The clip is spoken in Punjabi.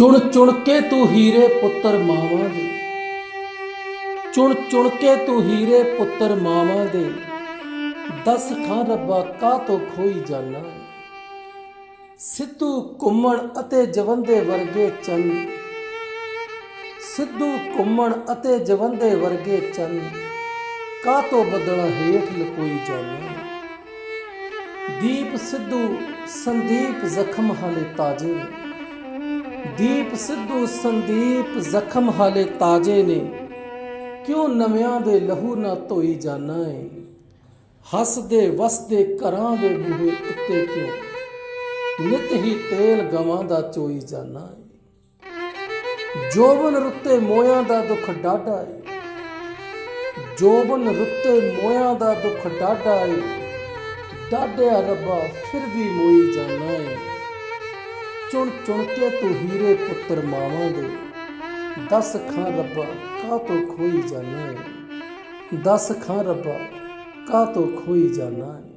ਚੁਣ ਚੁਣ ਕੇ ਤੂੰ ਹੀਰੇ ਪੁੱਤਰ ਮਾਵਾਂ ਦੇ। ਚੁਣ ਚੁਣ ਕੇ ਤੂੰ ਹੀਰੇ ਪੁੱਤਰ ਮਾਵਾਂ ਦੇ। ਦਸ ਖਾਂ ਰੱਬਾ ਕਾ ਤੋਂ ਖੋਈ ਜਾਣਾ ਸਿੱਧੂ ਘੁੰਮਣ ਅਤੇ ਜਵੰਦੇ ਵਰਗੇ ਚੰਨ। ਸਿੱਧੂ ਘੁੰਮਣ ਅਤੇ ਜਵੰਦੇ ਵਰਗੇ ਚੰਨ। ਕਾ ਤੋਂ ਬਦਲਾ ਹੇਠ ਲਕੋਈ ਜਾਣਾ ਦੀਪ ਸਿੱਧੂ, ਸੰਦੀਪ ਜ਼ਖਮ ਹਾਲੇ ਤਾਜੇ ਦੀਪ ਸਿੱਧੂ ਸੰਦੀਪ ਜ਼ਖਮ ਹਾਲੇ ਤਾਜੇ ਨੇ। ਕਿਉਂ ਨਵਿਆਂ ਦੇ ਲਹੂ ਨਾ ਧੋਈ ਜਾਣਾ ਏ ਹੱਸਦੇ ਵਸਦੇ ਘਰਾਂ ਦੇ ਬੂਹੇ ਉੱਤੇ ਕਿਉਂ? ਨਿਤ ਹੀ ਤੇਲ ਗਵਾਂ ਦਾ ਚੋਈ ਜਾਣਾ ਏ ਜੋਬਨ ਰੁੱਤੇ ਮੋਇਆਂ ਦਾ ਦੁੱਖ ਡਾਢਾ ਏ ਜੋਬਨ ਰੁੱਤੇ ਮੋਇਆਂ ਦਾ ਦੁੱਖ ਡਾਢਾ ਏ ਡਾਢਿਆ ਰੱਬਾ, ਫਿਰ ਵੀ ਮੋਈ ਜਾਣਾ ਏ ਚੁਣ ਚੁਣ ਕੇ ਤੂੰ ਹੀਰੇ ਪੁੱਤਰ ਮਾਵਾਂ ਦੇ ਦਸ ਖਾਂ ਰੱਬਾ ਕਾ ਤੋਂ ਖੋਈ ਜਾਣਾ ਏ? ਦਸ ਖਾਂ ਰੱਬਾ ਕਾ ਤੋਂ ਖੋਈ ਜਾਣਾ ਏ?